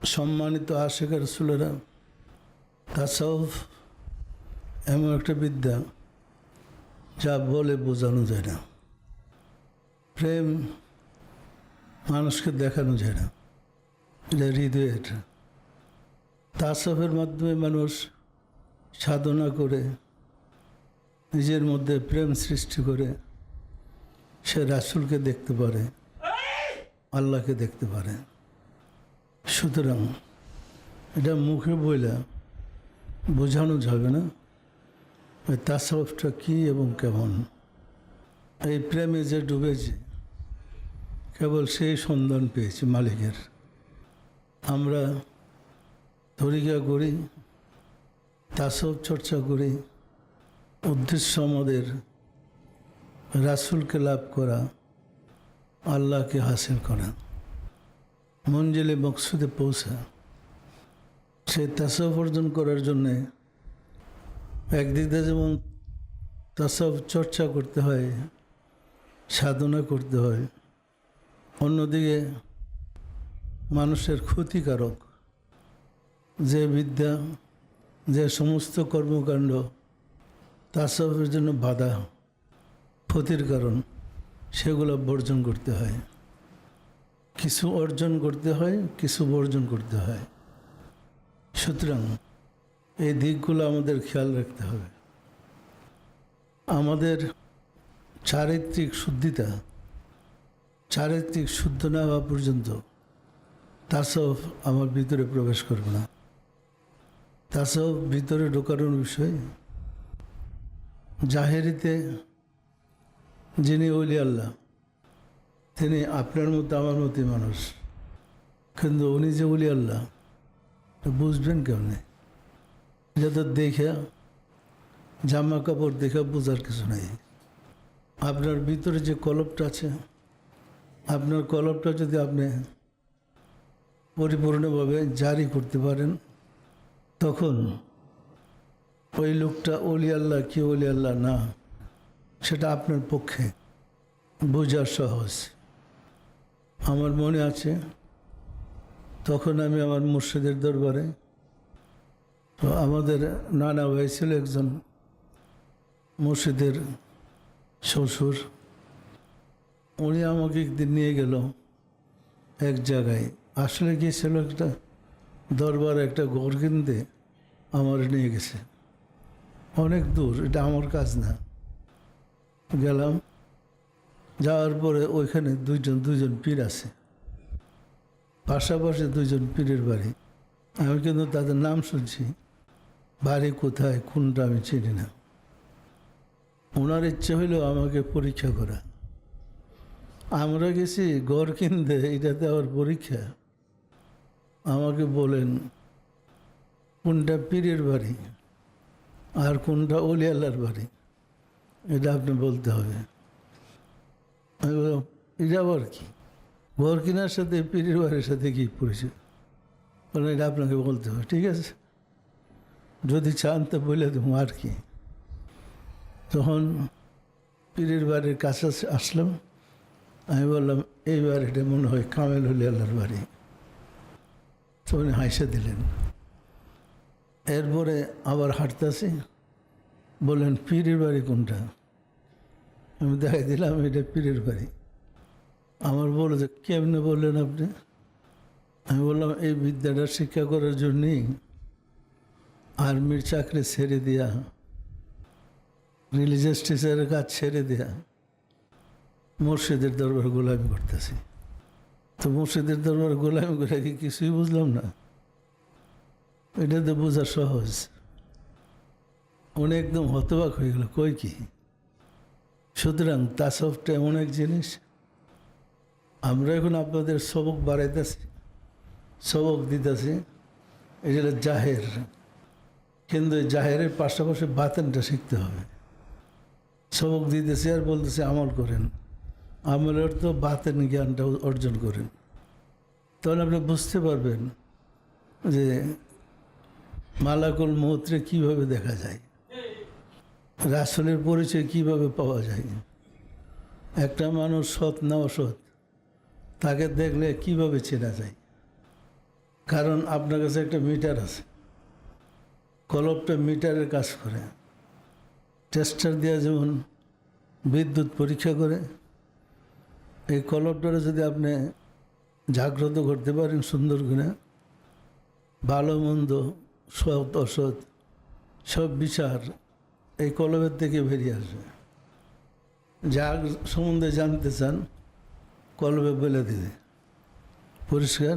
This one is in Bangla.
সম্মানিত আশেখার রসুলেরা তাসফ এমন একটা বিদ্যা যা বলে বোঝানো যায় না। প্রেম মানুষকে দেখানো যায় না। এটা হৃদয়ের তাসফের মাধ্যমে মানুষ সাধনা করে, নিজের মধ্যে প্রেম সৃষ্টি করে, সে রাসুলকে দেখতে পারে, আল্লাহকে দেখতে পারে। সুতরাং এটা মুখে বইলা বোঝানো যাবে না ওই তাসফটা কী এবং কেমন। এই প্রেমে যে ডুবেছে, কেবল সেই সন্ধান পেয়েছি মালিকের। আমরা তরিকা করি তাসব চর্চা করি, উদ্দেশ্য আমাদের রাসুলকে লাভ করা, আল্লাহকে হাসিল করা। মঞ্জিলে মকসুদে পৌঁছা। সেই তাসব অর্জন করার জন্যে একদিক যেমন তাসব চর্চা করতে হয়, সাধনা করতে হয়, অন্যদিকে মানুষের ক্ষতিকারক যে বিদ্যা, যে সমস্ত কর্মকাণ্ড তাসবের জন্য বাধা, ক্ষতির কারণ, সেগুলো বর্জন করতে হয়। কিছু অর্জন করতে হয়, কিছু বর্জন করতে হয়। সুতরাং এই দিকগুলো আমাদের খেয়াল রাখতে হবে। আমাদের চারিত্রিক শুদ্ধিতা চারিত্রিক শুদ্ধ না হওয়া পর্যন্ত তাসব আমার ভিতরে প্রবেশ করবে না। তাসব ভিতরে ঢোকানোর বিষয় জাহেরিতে যিনি ওলি আল্লাহ তিনি আপনার মতো আমার মতোই মানুষ। কিন্তু উনি যে ওলি আল্লাহ বুঝবেন কেমনে? তো দেখে, জামা কাপড় দেখে বোঝার কিছু নাই। আপনার ভিতরে যে কলপটা আছে, আপনার কলপটা যদি আপনি পরিপূর্ণভাবে জারি করতে পারেন, তখন ওই লোকটা অলি আল্লাহ কি অলি আল্লাহ না, সেটা আপনার পক্ষে বোঝা সহজ। আমার মনে আছে, তখন আমি আমার মুর্শিদের দরবারে, তো আমাদের নানা ভাই ছিল একজন মুর্শিদের শ্বশুর। উনি আমাকে একদিন নিয়ে গেল এক জায়গায়। আসলে গিয়েছিল একটা দরবার একটা ঘর কিনতে আমার নিয়ে গেছে। অনেক দূর, এটা আমার কাজ না। গেলাম যাওয়ার পরে ওইখানে দুইজন দুইজন পীর আছে। পাশাপাশি দুইজন পীরের বাড়ি। আমি কিন্তু তাদের নাম শুনছি। বাড়ি কোথায়, কোনটা আমি চিনি না। ওনার ইচ্ছে হইল আমাকে পরীক্ষা করা। আমরা গেছি গড় কিনতে এটাতে আবার পরীক্ষা। আমাকে বলেন, কোনটা পীরের বাড়ি আর কোনটা অলি আল্লাহর বাড়ি? এটা আপনি বলতে হবে। আমি বললাম এটা আবার কি? ঘর কেনার সাথে, পীরের সাথে কি পরিচয়? বললাম এটা আপনাকে বলতে হবে, ঠিক আছে? যদি চান তো বলে দেবো, আর কি। তখন পীরের বাড়ির কাছে আসলাম। আমি বললাম, এই বাড়িটা মনে হয় কামেল হলি আল্লাহর বাড়ি। তো উনি হাসে দিলেন। এরপরে আবার হাঁটতেছি বললেন, পীরের বাড়ি কোনটা? আমি দেখাই দিলাম, এটা পীরের বাড়ি। আমার বলো যে, কেমনে বললেন আপনি? আমি বললাম, এই বিদ্যাটা শিক্ষা করার জন্যেই আর্মির চাকরি ছেড়ে দেয়া রিলিজিয়াস টিচারের কাজ ছেড়ে দেয়া মুর্শিদের দরবার গোলামি করতেছি। তো মুর্শিদের দরবার গোলামি করে কি কিছুই বুঝলাম না। এটা তো বোঝা সহজ। উনি একদম হতবাক হয়ে গেল, কই কি? সুতরাং তাসবটা এমন এক জিনিস। আমরা এখন আপনাদের সবক বাড়াইতেছি, সবক দিতেছি, এটা জাহের। কিন্তু জাহেরের পাশাপাশি বাতেনটা শিখতে হবে। সবক দিতেছি আর বলতেছে আমল করেন। আমলের তো বাতেন জ্ঞানটা অর্জন করেন। তখন আপনি বুঝতে পারবেন যে মালাকুল মৌত্রে কীভাবে দেখা যায়। রাসলের পরিচয় কীভাবে পাওয়া যায়? একটা মানুষ সৎ না অসৎ, তাকে দেখলে কীভাবে চেনা যায়? কারণ আপনার কাছে একটা মিটার আছে। কলপটা মিটারের কাজ করে। টেস্টার দেওয়া যেমন বিদ্যুৎ পরীক্ষা করে। এই কলপটারে যদি আপনি জাগ্রত করতে পারেন সুন্দর করে, ভালো মন্দ, সৎ, অসৎ, সব বিচার এই কলবের থেকে বেরিয়ে আসবে। যা সম্বন্ধে জানতে চান কলবে বলে দিবে। পরিষ্কার?